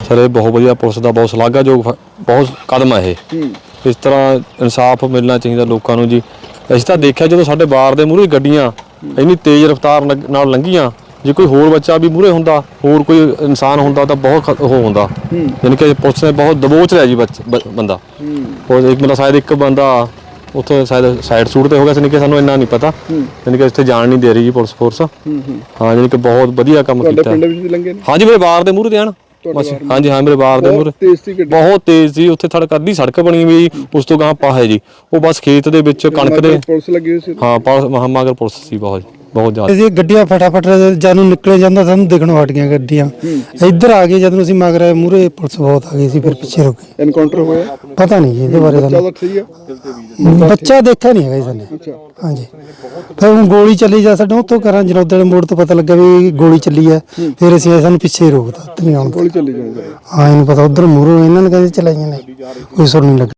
Sir ਇਹ ਬਹੁਤ ਵਧੀਆ ਪੁਲਿਸ ਦਾ ਬਹੁਤ ਸ਼ਲਾਘਾਯੋਗ ਫ- ਬਹੁਤ ਕਦਮ ਹੈ ਇਹ। ਇਸ ਤਰ੍ਹਾਂ ਇਨਸਾਫ ਮਿਲਣਾ ਚਾਹੀਦਾ ਲੋਕਾਂ ਨੂੰ ਜੀ। ਅਸੀਂ ਤਾਂ ਦੇਖਿਆ ਜਦੋਂ ਸਾਡੇ ਬਾਰ ਦੇ ਮੂਹਰੇ ਗੱਡੀਆਂ ਇੰਨੀ ਤੇਜ਼ ਰਫ਼ਤਾਰ ਨਾਲ ਲੰਘੀਆਂ ਜੇ ਕੋਈ ਹੋਰ ਬੱਚਾ ਵੀ ਮੂਹਰੇ ਹੁੰਦਾ ਹੋਰ ਕੋਈ ਇਨਸਾਨ ਹੁੰਦਾ ਤਾਂ ਬਹੁਤ ਖ- ਉਹ ਹੁੰਦਾ। ਯਾਨੀ ਕਿ ਪੁਲਿਸ ਨੇ ਬਹੁਤ ਦਬੋਚ ਲਿਆ ਜੀ ਬੱਚ- ਬ- ਬੰਦਾ। ਉਹ ਇੱਕ ਮਤਲਬ ਸ਼ਾਇਦ ਇੱਕ ਬੰਦਾ ਉੱਥੇ ਸ਼ਾਇਦ ਸਾਈਡ ਸੂਟ ਤੇ ਹੋ ਗਿਆ ਸੀ ਕਿ ਸਾਨੂੰ ਇੰਨਾ ਨਹੀਂ ਪਤਾ। ਯਾਨੀ ਕਿ ਇੱਥੇ ਜਾਣ ਨਹੀਂ ਦੇ ਰਹੀ ਜੀ ਪੁਲਿਸ ਫੋਰਸ। ਹਾਂ ਯਾਨੀ ਕਿ ਬਹੁਤ ਵਧੀਆ ਕੰਮ ਤੁਹਾਡੇ ਕੀਤਾ। ਪਿੰਡ ਵਿੱਚ ਵੀ ਲੰਗੇ ਨੇ? ਹਾਂਜੀ ਮੇਰੇ ਬਾਰ ਦੇ ਮੂਹਰੇ ਤੇ ਹਨ। ਬਸ ਹਾਂਜੀ ਹਾਂ ਮੇਰੇ ਬਾਰ ਦੇ ਤੇਜ਼ ਸੀ ਗੱਡੀ। ਬਹੁਤ ਤੇਜ਼ ਸੀ ਉੱਥੇ ਸੜਕ ਅੱਧੀ ਸੜਕ ਬਣੀ ਹੋਈ ਉਸ ਤੋਂ ਗਾਂ ਪਾਹ ਹੈ ਜੀ। ਉਹ ਬਸ ਖੇਤ ਦੇ ਵਿੱਚ ਕਣਕ ਦੇ ਪੁਲਿਸ ਲੱਗੀ ਹੋਈ ਸੀ ਹਾਂ ਮਹਾਮਾਗਰ ਪੁਲਿਸ ਸੀ ਬਹੁਤ ਬਹੁਤ ਜ਼ਿਆਦਾ। ਅਸੀਂ ਗੱਡੀਆਂ ਫਟਾਫਟ ਜਦ ਨੂੰ ਨਿਕਲੇ ਜਾਂਦਾ ਸਾਨੂੰ ਦਿਖਣੋਂ ਹਟ ਗਈਆਂ ਗੱਡੀਆਂ ਇੱਧਰ ਆ ਗਏ ਜਦ ਨੂੰ ਅਸੀਂ ਮਗਰ ਆਏ ਮੂਰੇ ਪੁਲਿਸ ਬਹੁਤ ਆ ਗਈ ਸੀ ਫਿਰ ਪਿੱਛੇ ਰੁਕ ਗਏ। ਐਨਕਾਊਂਟਰ ਹੋਇਆ? ਪਤਾ ਨਹੀਂ ਜੀ ਇਹਦੇ ਬਾਰੇ ਬੱਚਾ ਸਾਨੂੰ। ਬੱਚਾ ਦੇਖਿਆ ਨਹੀਂ ਹੈਗਾ ਜੀ ਸਾਨੇ। ਹਾਂਜੀ। ਫਿਰ ਹੁਣ ਗੋਲੀ ਚੱਲੀ ਜਾ ਸਾਡੇ ਉੱਥੋਂ ਕਰਾਂ ਜਨੌਦੇ ਦੇ ਮੋੜ ਤੋਂ ਪਤਾ ਲੱਗਾ ਵੀ ਗੋਲੀ ਚੱਲੀ ਹੈ। ਫਿਰ ਅਸੀਂ ਸਾਨੂੰ ਪਿੱਛੇ ਰੋਕਦਾ ਤੇ ਨਹੀਂ ਆਉਣ ਗੋਲੀ ਚੱਲੀ ਜਾਂਦੀ ਹਾਂ। ਇਹਨੂੰ ਪਤਾ ਉਧਰ ਮੂਰੋਂ ਇਹਨਾਂ ਨੇ ਕਹਿੰਦੇ ਚਲਾਈਆਂ ਨੇ। ਕੋਈ ਸੁਰ ਨਹੀਂ ਲੱਗਾ।